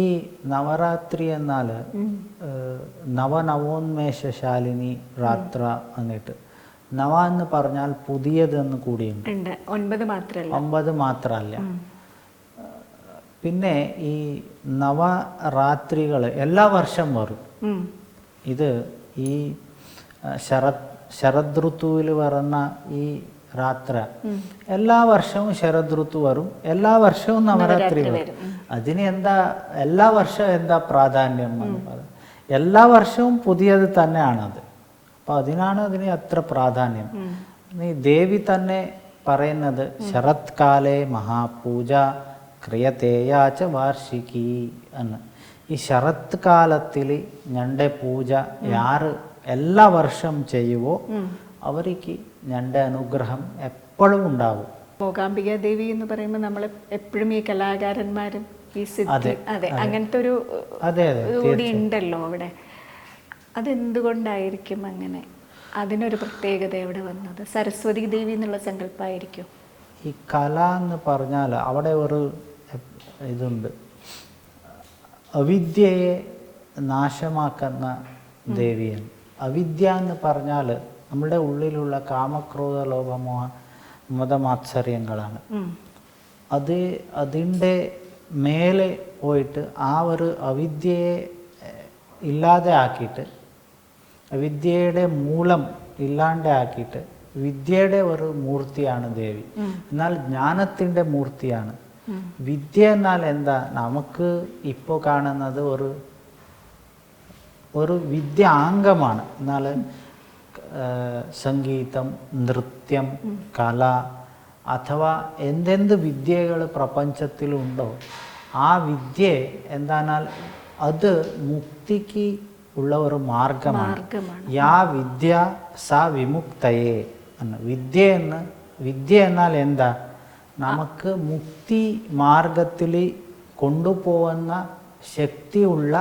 ഈ നവരാത്രി എന്നാൽ നവനവോന്മേഷശാലിനി രാത്ര എന്നിട്ട് നവ എന്ന് പറഞ്ഞാൽ പുതിയതെന്ന് കൂടിയുണ്ട്. ഒൻപത് മാത്രമല്ല. ഒമ്പത് മാത്രമല്ല. പിന്നെ ഈ നവരാത്രികൾ എല്ലാ വർഷം വരും. ഇത് ഈ ശരത് ശരത് ഋതുവിൽ വരുന്ന ഈ രാത്ര. എല്ലാ വർഷവും ശരത് ഋതു വരും എല്ലാ വർഷവും നവരാത്രി വരും. അതിന് എന്താ എല്ലാ വർഷവും എന്താ പ്രാധാന്യം എന്ന് പറയുന്നത് എല്ലാ വർഷവും പുതിയത് തന്നെയാണത്. അപ്പൊ അതിനാണ് അതിന് അത്ര പ്രാധാന്യം. നീ ദേവി തന്നെ പറയുന്നത് ശരത് കാലേ മഹാപൂജ ക്രിയതേയാച്ച വാർഷികി എന്ന്. ഈ ശരത് കാലത്തിൽ ഞണ്ടെ പൂജ യാറ് എല്ലാ വർഷം ചെയ്യുവോ അവർക്ക് ഞങ്ങളുടെ അനുഗ്രഹം എപ്പോഴും ഉണ്ടാവും. മൂകാംബിക ദേവി എന്ന് പറയുമ്പോൾ നമ്മൾ എപ്പോഴും ഈ കലാകാരന്മാരും ഈ സിദ്ധി അതെ അങ്ങനത്തെ ഒരു കൂടി ഉണ്ടല്ലോ അവിടെ. അതെന്തുകൊണ്ടായിരിക്കും അങ്ങനെ? അതിനൊരു പ്രത്യേകത എവിടെ വന്നത്? സരസ്വതി ദേവി എന്നുള്ള സങ്കല്പമായിരിക്കും ഈ കല എന്ന് പറഞ്ഞാൽ അവിടെ ഒരു ഇതുണ്ട്. അവിദ്യയെ നാശമാക്കുന്ന ദേവിയാണ്. അവിദ്യ എന്ന് പറഞ്ഞാൽ നമ്മുടെ ഉള്ളിലുള്ള കാമക്രോധ ലോഭമോഹ മതമാത്സര്യങ്ങളാണ്. അത് അതിന്റെ മേലെ പോയിട്ട് ആ ഒരു അവിദ്യയെ ഇല്ലാതെ ആക്കിയിട്ട് വിദ്യയുടെ മൂലം ഇല്ലാണ്ട് ആക്കിയിട്ട് വിദ്യയുടെ ഒരു മൂർത്തിയാണ് ദേവി. എന്നാൽ ജ്ഞാനത്തിന്റെ മൂർത്തിയാണ്. വിദ്യ എന്നാൽ എന്താ? നമുക്ക് ഇപ്പോൾ കാണുന്നത് ഒരു ഒരു വിദ്യ അംഗമാണ് എന്നാൽ സംഗീതം നൃത്യം കല അഥവാ എന്തെന്ത് വിദ്യകൾ പ്രപഞ്ചത്തിലുണ്ടോ ആ വിദ്യ എന്താണാൽ അത് മുക്തിക്ക് ഉള്ള ഒരു മാർഗമാണ്. യാ വിദ്യ സ വിമുക്തയെ എന്ന്. വിദ്യ എന്ന് വിദ്യ എന്നാൽ എന്താ? നമുക്ക് മുക്തി മാർഗത്തിൽ കൊണ്ടുപോകുന്ന ശക്തിയുള്ള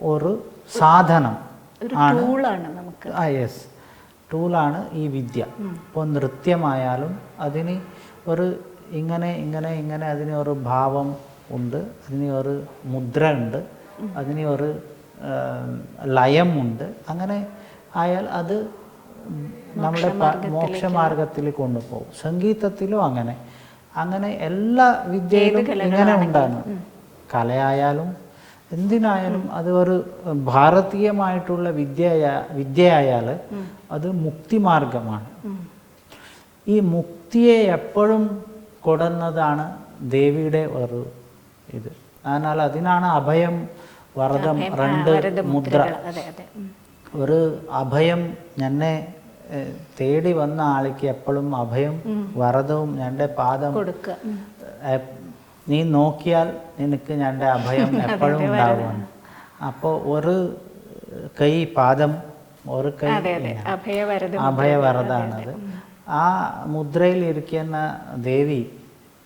ഒരു സാധനം. ഒരു ടൂളാണ് നമുക്ക്. ആ യെസ് ടൂളാണ് ഈ വിദ്യ. ഇപ്പോൾ നൃത്യമായാലും അതിന് ഒരു ഇങ്ങനെ ഇങ്ങനെ ഇങ്ങനെ അതിന് ഒരു ഭാവം ഉണ്ട്. അതിന് ഒരു മുദ്ര ഉണ്ട്. അതിന് ഒരു ലയം ലയമുണ്ട്. അങ്ങനെ ആയാൽ അത് നമ്മുടെ മോക്ഷമാർഗത്തിൽ കൊണ്ടുപോകും. സംഗീതത്തിലും അങ്ങനെ. അങ്ങനെ എല്ലാ വിദ്യയിലും ഇങ്ങനെ ഉണ്ടാകും. കലയായാലും എന്തിനായാലും അത് ഒരു ഭാരതീയമായിട്ടുള്ള വിദ്യ വിദ്യയായാൽ അത് മുക്തിമാർഗമാണ്. ഈ മുക്തിയെ എപ്പോഴും കൊടുന്നതാണ് ദേവിയുടെ ഒരു ഇത്. അതിനാൽ അതിനാണ് അഭയം വരദം രണ്ട് മുദ്ര. ഒരു അഭയം എന്നെ തേടി വന്ന ആൾക്ക് എപ്പോഴും അഭയം വരദവും എന്റെ പാദം നീ നോക്കിയാൽ നിനക്ക് ഞങ്ങളുടെ അഭയം എപ്പോഴും ഉണ്ടാവുകയാണ് അപ്പോൾ ഒരു കൈ പാദം ഒരു കൈ അഭയവരതാണത് ആ മുദ്രയിൽ ഇരിക്കുന്ന ദേവി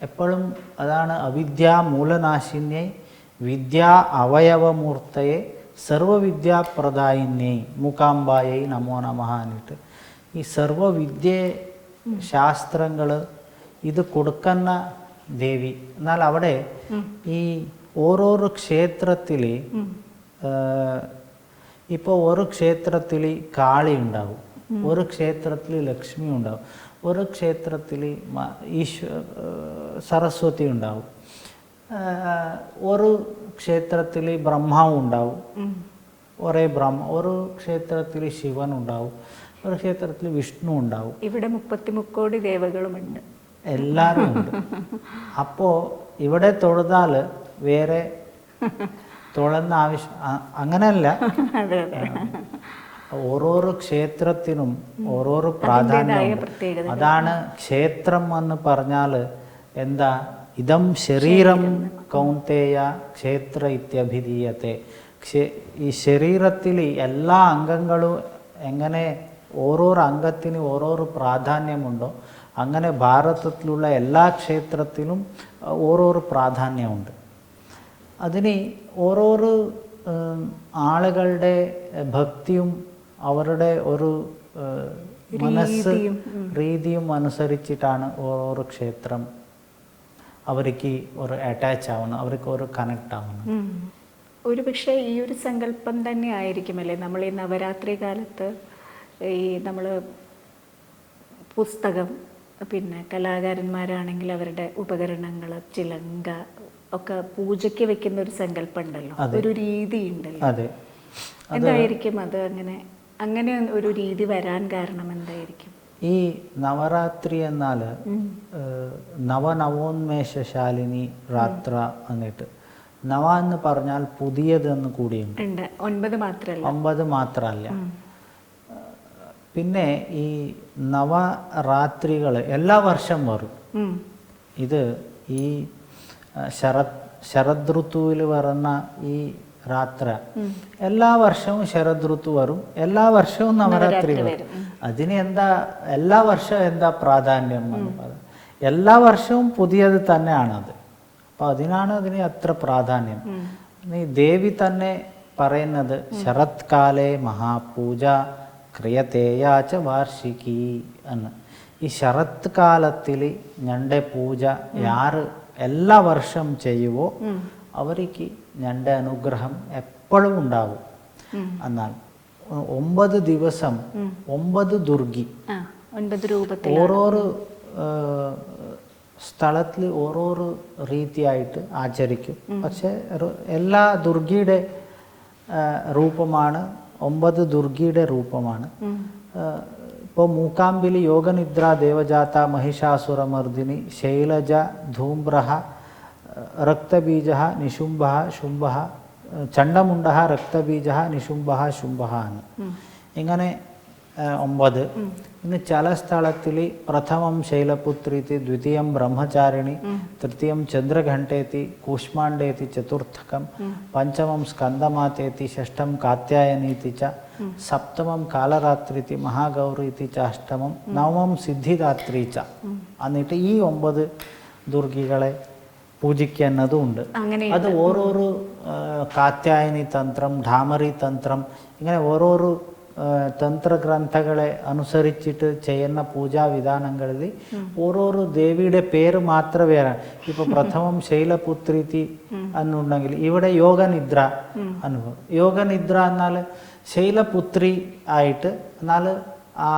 എപ്പോഴും അതാണ് അവിദ്യാ മൂലനാശിന്യെ വിദ്യാ അവയവമൂർത്തയെ സർവവിദ്യാപ്രദായിന്യെ മൂകാംബായൈ നമോ നമഹാനിട്ട് എന്നിട്ട്. ഈ സർവവിദ്യ ശാസ്ത്രങ്ങൾ ഇത് കൊടുക്കുന്ന ദേവി. എന്നാൽ അവിടെ ഈ ഓരോരോ ക്ഷേത്രത്തിൽ ഇപ്പോൾ ഒരു ക്ഷേത്രത്തിൽ കാളി ഉണ്ടാവും. ഒരു ക്ഷേത്രത്തിൽ ലക്ഷ്മി ഉണ്ടാവും. ഒരു ക്ഷേത്രത്തിൽ ഈശ്വ സരസ്വതി ഉണ്ടാവും. ഒരു ക്ഷേത്രത്തിൽ ബ്രഹ്മാവും ഉണ്ടാവും. ഒരേ ബ്രഹ്മ ഒരു ക്ഷേത്രത്തിൽ ശിവൻ ഉണ്ടാവും. ഒരു ക്ഷേത്രത്തിൽ വിഷ്ണു ഉണ്ടാവും. ഇവിടെ മുപ്പത്തി മുക്കോടി ദേവകളുമുണ്ട്. എല്ലാവരും ഉണ്ട്. അപ്പോൾ ഇവിടെ തൊഴുതാൽ വേറെ തൊഴുന്ന ആവശ്യം അങ്ങനെയല്ല. ഓരോരോ ക്ഷേത്രത്തിനും ഓരോരോ പ്രാധാന്യമുണ്ട്. അതാണ് ക്ഷേത്രം എന്ന് പറഞ്ഞാൽ എന്താ? ഇതം ശരീരം കൗന്തേയ ക്ഷേത്ര ഇത്യഭിധീയത്തെ. ഈ ശരീരത്തിൽ എല്ലാ അംഗങ്ങളും എങ്ങനെ ഓരോരോ അംഗത്തിന് ഓരോരോ പ്രാധാന്യമുണ്ടോ അങ്ങനെ ഭാരതത്തിലുള്ള എല്ലാ ക്ഷേത്രത്തിലും ഓരോ ഓരോരോ പ്രാധാന്യമുണ്ട്. അതിന് ഓരോരോ ആളുകളുടെ ഭക്തിയും അവരുടെ ഒരു മനസ്സ് രീതിയും അനുസരിച്ചിട്ടാണ് ഓരോ ക്ഷേത്രം അവർക്ക് ഒരു അറ്റാച്ച് ആവുന്നത് അവർക്ക് ഒരു കണക്ട് ആവുന്നത്. ഒരു പക്ഷേ ഈ ഒരു സങ്കല്പം തന്നെ ആയിരിക്കുമല്ലേ? നമ്മൾ ഈ നവരാത്രി കാലത്ത് ഈ നമ്മൾ പുസ്തകം പിന്നെ കലാകാരന്മാരാണെങ്കിൽ അവരുടെ ഉപകരണങ്ങൾ ചിലങ്ക ഒക്കെ പൂജയ്ക്ക് വെക്കുന്ന ഒരു സങ്കല്പം ഉണ്ടല്ലോ ഒരു രീതി ഉണ്ടല്ലോ അതെ എന്തായിരിക്കും അത് അങ്ങനെ അങ്ങനെ ഒരു രീതി വരാൻ കാരണം എന്തായിരിക്കും? ഈ നവരാത്രി എന്നാൽ. നവനവോന്മേഷശാലിനി രാത്ര എന്നിട്ട് നവ എന്ന് പറഞ്ഞാൽ പുതിയതെന്ന് കൂടിയുണ്ട്. ഒൻപത് മാത്രമല്ല ഒമ്പത് മാത്രമല്ല ഉം. പിന്നെ ഈ നവരാത്രികൾ എല്ലാ വർഷം വരും. ഇത് ഈ ശരത് ശരത് ശരദ് ഋതുവിൽ വരുന്ന ഈ രാത്ര എല്ലാ വർഷവും ശരദ് ഋതു വരും. എല്ലാ വർഷവും നവരാത്രി വരും. വരും. അതിന് എന്താ എല്ലാ വർഷവും എന്താ പ്രാധാന്യം എന്ന് പറയുന്നത് എല്ലാ വർഷവും പുതിയത് തന്നെയാണത്. അപ്പോൾ അതിനാണ് അതിന് അത്ര പ്രാധാന്യം. ഈ ദേവി തന്നെ പറയുന്നത് ശരത്കാലേ മഹാപൂജ ക്രിയതേയാച്ച വാർഷികി എന്ന് ഈ ശരത് കാലത്തിൽ ഞണ്ട പൂജ യാറ് എല്ലാ വർഷം ചെയ്യുവോ. അവർക്ക് ഞണ്ട അനുഗ്രഹം എപ്പോഴും ഉണ്ടാവും. എന്നാൽ ഒമ്പത് ദിവസം. ഒമ്പത് ദുർഗി ഓരോരോ സ്ഥലത്തിൽ ഓരോരോ രീതിയായിട്ട് ആചരിക്കും പക്ഷെ എല്ലാ ദുർഗിയുടെ രൂപമാണ് ഒമ്പത് ദുർഗിയുടെ രൂപമാണ്. ഇപ്പോൾ മൂക്കാമ്പിലി യോഗനിദ്ര ദേവജാത മഹിഷാസുരമർദിനി ശൈലജ ധൂമ്രഹ രക്തബീജ നിശുംഭ ശുംഭ ചണ്ഡമുണ്ട രക്തബീജ നിശുംഭ ശുംഭ എന്ന്. ഇങ്ങനെ ഒമ്പത്. ഇന്ന് ചില സ്ഥലത്തിൽ പ്രഥമം ശൈലപുത്രീതി ദ്വിതീയം ബ്രഹ്മചാരിണി തൃതീയം ചന്ദ്രഘണ്ടേത്തി കൂഷ്മാണ്ടേത്തി ചതുർത്ഥകം പഞ്ചമം സ്കന്ദമാതേതി ഷഷ്ടം കാത്യായനീതി ച സപ്തമം കാലരാത്രിതി മഹാഗൗരീതി ച അഷ്ടമം നവമം സിദ്ധിദാത്രി ച. എന്നിട്ട് ഈ ഒമ്പത് ദുർഗികളെ പൂജിക്കുന്നതും ഉണ്ട് അത് ഓരോരോ കാത്യായനി തന്ത്രം ധാമറി തന്ത്രം ഇങ്ങനെ ഓരോരോ തന്ത്രഗ്രന്ഥങ്ങളെ അനുസരിച്ചിട്ട് ചെയ്യുന്ന പൂജാവിധാനങ്ങളിൽ ഓരോരോ ദേവിയുടെ പേര് മാത്രമേ ഇപ്പൊ പ്രഥമം ശൈലപുത്രീതി എന്നുണ്ടെങ്കിൽ ഇവിടെ യോഗനിദ്ര അനുഭവം. യോഗനിദ്ര എന്നാൽ ശൈലപുത്രി ആയിട്ട് എന്നാൽ ആ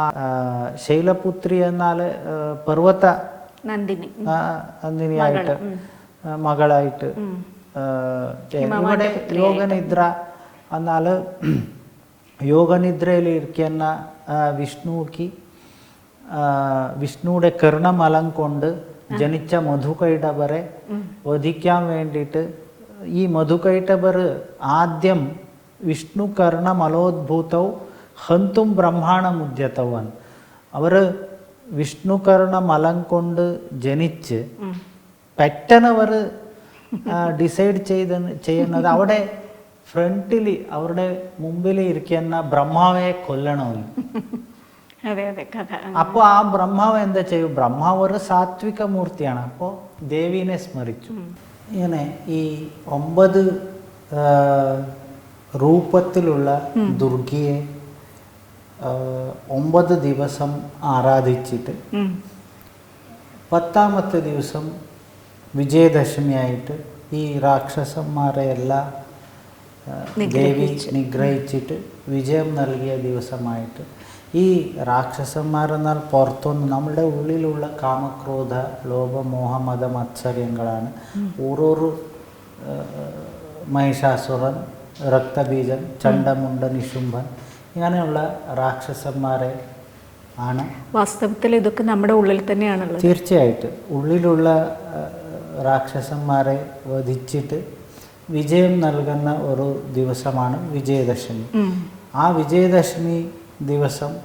ശൈലപുത്രി എന്നാൽ പർവത നന്ദിനി. നന്ദിനിയായിട്ട് മകളായിട്ട് ഇവിടെ യോഗനിദ്ര എന്നാൽ ആ, വിഷ്ണുക്ക് വിഷ്ണുവിടെ കിരണമലം കൊണ്ട് ജനിച്ച മധുകൈടവരെ വധിക്കാൻ വേണ്ടിയിട്ട് ഈ മധുകൈടവർ ആദ്യം വിഷ്ണു കർണമലോദ്ഭൂതൗ ഹന്തും ബ്രഹ്മാണമുദ്യതവൻ അവർ വിഷ്ണു കർണമലം കൊണ്ട് ജനിച്ച് പെട്ടെന്ന് പെട്ടെന്നവർ ഡിസൈഡ് ചെയ്ത ചെയ്യുന്നത് അവിടെ ഫ്രണ്ടിൽ അവരുടെ മുമ്പിൽ ഇരിക്കുന്ന ബ്രഹ്മാവെ കൊല്ലണമെന്ന് അതെ അതെ കഥ. അപ്പോൾ ആ ബ്രഹ്മാവ് എന്താ ചെയ്യും? ബ്രഹ്മാവ് ഒരു സാത്വിക മൂർത്തിയാണ്. അപ്പോൾ ദേവീനെ സ്മരിച്ചു. ഇങ്ങനെ ഈ ഒമ്പത് രൂപത്തിലുള്ള ദുർഗിയെ ഒമ്പത് ദിവസം ആരാധിച്ചിട്ട് പത്താമത്തെ ദിവസം വിജയദശമിയായിട്ട് ഈ രാക്ഷസന്മാരെ എല്ലാം ദേവി നിഗ്രഹിച്ചിട്ട് വിജയം നൽകിയ ദിവസമായിട്ട് ഈ രാക്ഷസന്മാരെന്നാൽ പുറത്തുനിന്ന് നമ്മുടെ ഉള്ളിലുള്ള കാമക്രോധ ലോപമോഹമത മത്സര്യങ്ങളാണ് ഓരോരു മഹിഷാസുരൻ രക്തബീജൻ ചണ്ടമുണ്ട നിശുംഭൻ ഇങ്ങനെയുള്ള രാക്ഷസന്മാരെ ആണ്. വാസ്തവത്തിൽ ഇതൊക്കെ നമ്മുടെ ഉള്ളിൽ തന്നെയാണ് തീർച്ചയായിട്ടും ഉള്ളിലുള്ള രാക്ഷസന്മാരെ വധിച്ചിട്ട് വിജയം നൽകുന്ന ഒരു ദിവസമാണ് വിജയദശമി. ആ വിജയദശമി ദിവസം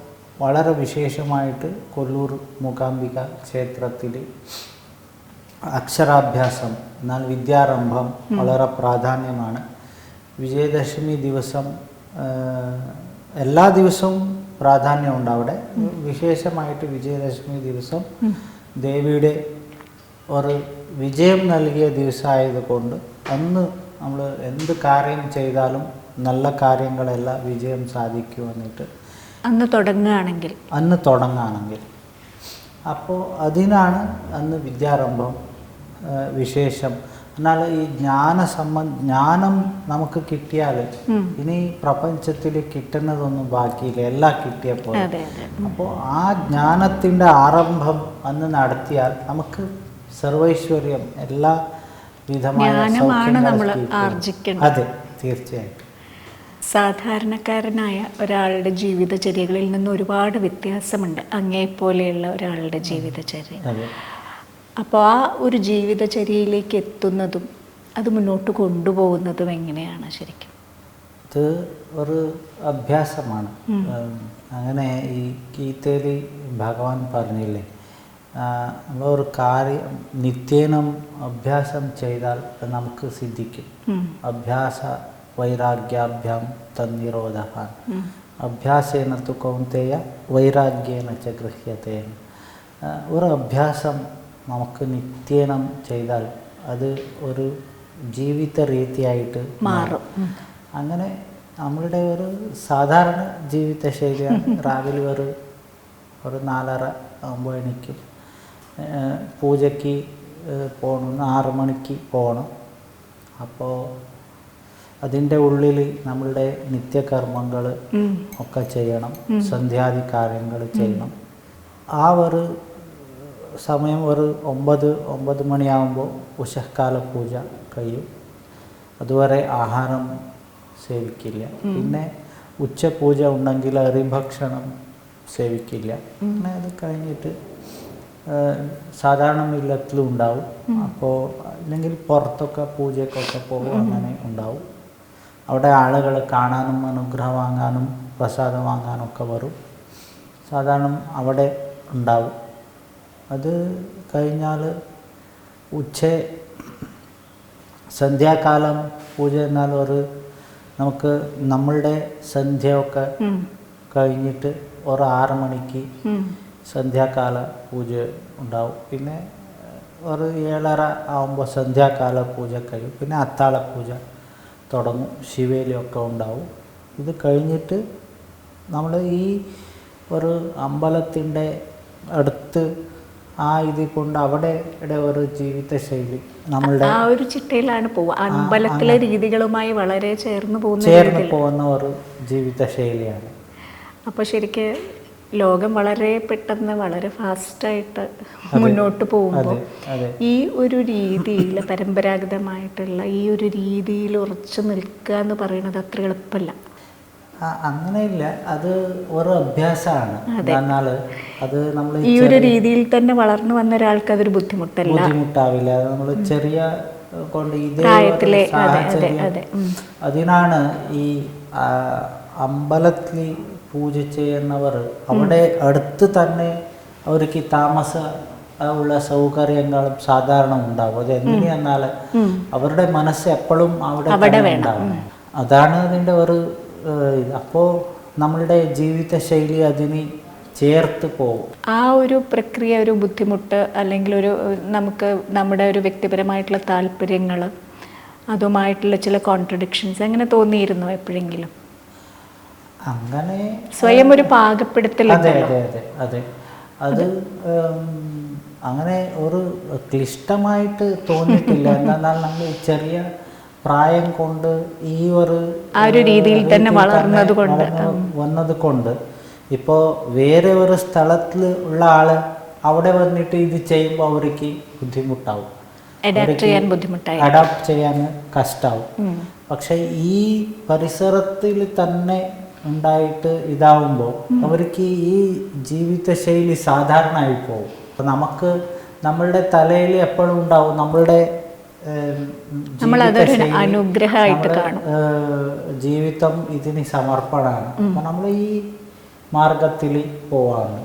വളരെ വിശേഷമായിട്ട് കൊല്ലൂർ മൂകാംബിക ക്ഷേത്രത്തിൽ അക്ഷരാഭ്യാസം എന്നാൽ വിദ്യാരംഭം വളരെ പ്രാധാന്യമാണ്. വിജയദശമി ദിവസം എല്ലാ ദിവസവും പ്രാധാന്യമുണ്ട് അവിടെ. വിശേഷമായിട്ട് വിജയദശമി ദിവസം ദേവിയുടെ ഒരു വിജയം നൽകിയ ദിവസമായതുകൊണ്ട് അന്ന് നമ്മൾ എന്ത് കാര്യം ചെയ്താലും നല്ല കാര്യങ്ങളെല്ലാം വിജയം സാധിക്കും എന്നിട്ട്. അന്ന് തുടങ്ങുകയാണെങ്കിൽ. അന്ന് തുടങ്ങുകയാണെങ്കിൽ. അപ്പോൾ അതിനാണ് അന്ന് വിദ്യാരംഭം വിശേഷം. എന്നാൽ ഈ ജ്ഞാന സംബന്ധ ജ്ഞാനം നമുക്ക് കിട്ടിയാൽ ഇനി പ്രപഞ്ചത്തിൽ കിട്ടുന്നതൊന്നും ബാക്കിയില്ല. എല്ലാം കിട്ടിയപ്പോൾ അപ്പോൾ ആ ജ്ഞാനത്തിന്റെ ആരംഭം അന്ന് നടത്തിയാൽ നമുക്ക് സർവൈശ്വര്യം എല്ലാ ജ്ഞാനമാണ് നമ്മൾ. ആർജിക്കേണ്ടത്. അതെ തീർച്ചയായിട്ടും സാധാരണക്കാരനായ ഒരാളുടെ ജീവിതചര്യകളിൽ നിന്ന് ഒരുപാട് വ്യത്യാസമുണ്ട്. അങ്ങേപ്പോലെയുള്ള ഒരാളുടെ ജീവിതചര്യ. അപ്പോൾ ആ ഒരു ജീവിതചര്യയിലേക്ക് എത്തുന്നതും അത് മുന്നോട്ട് കൊണ്ടുപോകുന്നതും എങ്ങനെയാണ് ശരിക്കും? ഇത് ഒരു അഭ്യാസമാണ്. അങ്ങനെ ഈ ഗീതയിൽ ഭഗവാൻ പറഞ്ഞില്ലേ ആ, ഒരു കാര്യം നിത്യേനം അഭ്യാസം ചെയ്താൽ നമുക്ക് സിദ്ധിക്കും. അഭ്യാസ വൈരാഗ്യാഭ്യാം തന്നിരോധ അഭ്യാസേന തു കൗന്തേയ വൈരാഗ്യേന ച ഒരു അഭ്യാസം നമുക്ക് നിത്യേനം ചെയ്താൽ അത് ഒരു ജീവിത രീതിയായിട്ട് മാറും. അങ്ങനെ നമ്മളുടെ ഒരു സാധാരണ ജീവിത ശൈലിയാണ് രാവിലെ ഒരു ഒരു നാലര ആകുമ്പോൾ എണീക്കും. പൂജയ്ക്ക് പോകണം ആറ് മണിക്ക് പോകണം അപ്പോൾ അതിന്റെ ഉള്ളിൽ നമ്മളുടെ നിത്യകർമ്മങ്ങൾ ഒക്കെ ചെയ്യണം. സന്ധ്യാദി കാര്യങ്ങൾ ചെയ്യണം. ആ ഒരു സമയം ഒരു ഒമ്പത് ഒമ്പത് മണിയാകുമ്പോൾ ഉഷക്കാല പൂജ കഴിയും. അതുവരെ ആഹാരം സേവിക്കില്ല. പിന്നെ ഉച്ചപൂജ ഉണ്ടെങ്കിൽ അരിഭക്ഷണം സേവിക്കില്ല. അങ്ങനെ അത് കഴിഞ്ഞിട്ട് സാധാരണ ഇല്ലത്തിലും ഉണ്ടാവും. അപ്പോൾ അല്ലെങ്കിൽ പുറത്തൊക്കെ പൂജയ്ക്കൊക്കെ പോകും അങ്ങനെ ഉണ്ടാവും. അവിടെ ആളുകൾ കാണാനും അനുഗ്രഹം വാങ്ങാനും പ്രസാദം വാങ്ങാനും ഒക്കെ വരും. സാധാരണ അവിടെ ഉണ്ടാവും. അത് കഴിഞ്ഞാൽ ഉച്ച സന്ധ്യാകാലം പൂജ എന്നാൽ ഒരു നമുക്ക് നമ്മളുടെ സന്ധ്യയൊക്കെ കഴിഞ്ഞിട്ട് ഒരു ആറ് മണിക്ക്. സന്ധ്യാകാല പൂജ ഉണ്ടാവും. പിന്നെ ഒരു ഏഴര ആകുമ്പോൾ സന്ധ്യാകാല പൂജ കഴിയും. പിന്നെ അത്താഴ പൂജ തുടങ്ങും. ശിവേലിയൊക്കെ ഉണ്ടാവും. ഇത് കഴിഞ്ഞിട്ട് നമ്മൾ ഈ ഒരു അമ്പലത്തിന്റെ അടുത്ത് ആ ഇത് കൊണ്ട് അവിടെ ഇവിടെ ഒരു ജീവിതശൈലി നമ്മളുടെ ആ ഒരു ചിട്ടയിലാണ് പോവുക. അമ്പലത്തിലെ രീതികളുമായി വളരെ ചേർന്ന് പോകുന്ന ചേർന്ന് പോകുന്ന ഒരു ജീവിതശൈലിയാണ്. അപ്പോൾ ശരിക്ക് ലോകം വളരെ പെട്ടെന്ന് വളരെ ഫാസ്റ്റായിട്ട് മുന്നോട്ട് പോകുമ്പോൾ ഈ ഒരു രീതിയിൽ പരമ്പരാഗതമായിട്ടുള്ള ഈ ഒരു രീതിയിൽ ഉറച്ചു നിൽക്കുക എന്ന് പറയുന്നത് അത്ര എളുപ്പമല്ല. അങ്ങനെയില്ല. അത് ഒരു അഭ്യാസമാണ്. എന്നാൽ അത് നമ്മൾ ഈ ഒരു രീതിയിൽ തന്നെ വളർന്നു വന്ന ഒരാൾക്ക് അതൊരു ബുദ്ധിമുട്ടല്ല. ബുദ്ധിമുട്ടാവില്ല. നമ്മൾ ചെറിയ കൊണ്ട് ഇതേ സാഹചര്യം അതിനാണ് ഈ അമ്പലത്തിൽ പൂജ ചെയ്യുന്നവർ അവിടെ അടുത്ത് തന്നെ അവർക്ക് താമസ ഉള്ള സൗകര്യങ്ങളും സാധാരണ ഉണ്ടാവും. അത് എങ്ങനെയെന്നാൽ അവരുടെ മനസ്സ് എപ്പോഴും അവിടെ ഉണ്ടാവും. അതാണ് അതിന്റെ ഒരു അപ്പോൾ നമ്മളുടെ ജീവിത ശൈലി അതിന് ചേർത്ത് പോകും. ആ ഒരു പ്രക്രിയ ഒരു ബുദ്ധിമുട്ട് അല്ലെങ്കിൽ ഒരു നമുക്ക് നമ്മുടെ ഒരു വ്യക്തിപരമായിട്ടുള്ള താല്പര്യങ്ങൾ അതുമായിട്ടുള്ള ചില കോൺട്രഡിക്ഷൻസ് അങ്ങനെ തോന്നിയിരുന്നോ എപ്പോഴെങ്കിലും? അങ്ങനെ സ്വയം ഒരു പാകപ്പെടുത്തൽ അതെ അതെ അതെ അതെ. അത് അങ്ങനെ ഒരു ക്ലിഷ്ടമായിട്ട് തോന്നിയിട്ടില്ല. എന്നാൽ നമ്മൾ ചെറിയ പ്രായം കൊണ്ട് ഈ ഒരു ആ ഒരു രീതിയിൽ തന്നെ വളർന്നത് കൊണ്ട്. വന്നത് കൊണ്ട്. ഇപ്പോൾ വേറെ ഒരു സ്ഥലത്തിൽ ഉള്ള ആൾ അവിടെ വന്നിട്ട് ഇത് ചെയ്യുമ്പോൾ അവർക്ക് ബുദ്ധിമുട്ടാവും. അഡാപ്റ്റ് ചെയ്യാൻ കഷ്ടാവും. പക്ഷെ ഈ പരിസരത്തിൽ തന്നെ ഉണ്ടായിട്ട് ഇതാവുമ്പോൾ അവർക്ക് ഈ ജീവിതശൈലി സാധാരണയായി പോകും. അപ്പൊ നമുക്ക് നമ്മളുടെ തലയിൽ എപ്പോഴും ഉണ്ടാവും നമ്മളുടെ അനുഗ്രഹമായിട്ട് കാണും. ജീവിതം ഇതിന് സമർപ്പണമാണ്. അപ്പൊ നമ്മൾ ഈ മാർഗത്തിൽ പോവാണ്.